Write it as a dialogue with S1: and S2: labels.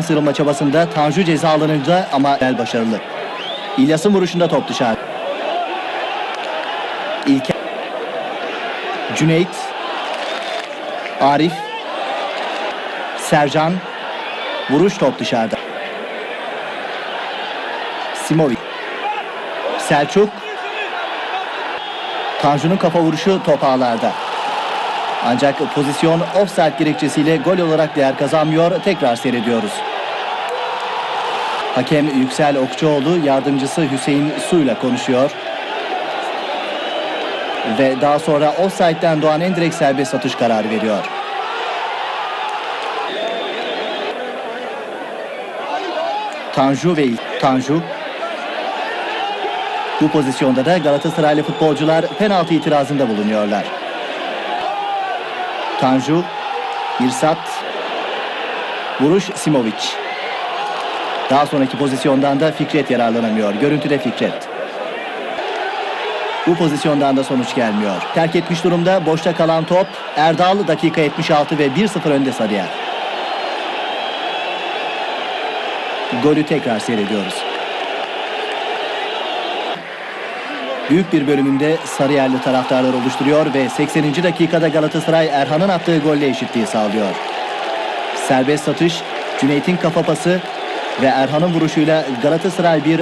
S1: Golden sıyrılma çabasında Tanju ceza alanında ama el başarılı. İlyas'ın vuruşunda top dışarı. İlker. Cüneyt. Arif. Sercan. Vuruş top dışarıda. Simovic. Selçuk. Tanju'nun kafa vuruşu top ağlarda. Ancak pozisyon offside gerekçesiyle gol olarak değer kazanmıyor. Tekrar seyrediyoruz. Hakem Yüksel Okçuoğlu yardımcısı Hüseyin Su ile konuşuyor. Ve daha sonra offside'den doğan en direkt serbest atış kararı veriyor. Tanju ve Tanju bu pozisyonda da Galatasaraylı futbolcular penaltı itirazında bulunuyorlar. Tanju, Mirsat, vuruş Simovic. Daha sonraki pozisyondan da Fikret yararlanamıyor. Görüntüde Fikret. Bu pozisyondan da sonuç gelmiyor. Terk etmiş durumda boşta kalan top Erdal dakika 76 ve 1-0 önde Sarıyer. Golü tekrar seyrediyoruz. Büyük bir bölümünde Sarıyerli taraftarlar oluşturuyor ve 80. dakikada Galatasaray Erhan'ın attığı golle eşitliği sağlıyor. Serbest satış, Cüneyt'in kafa pası ve Erhan'ın vuruşuyla Galatasaray 1,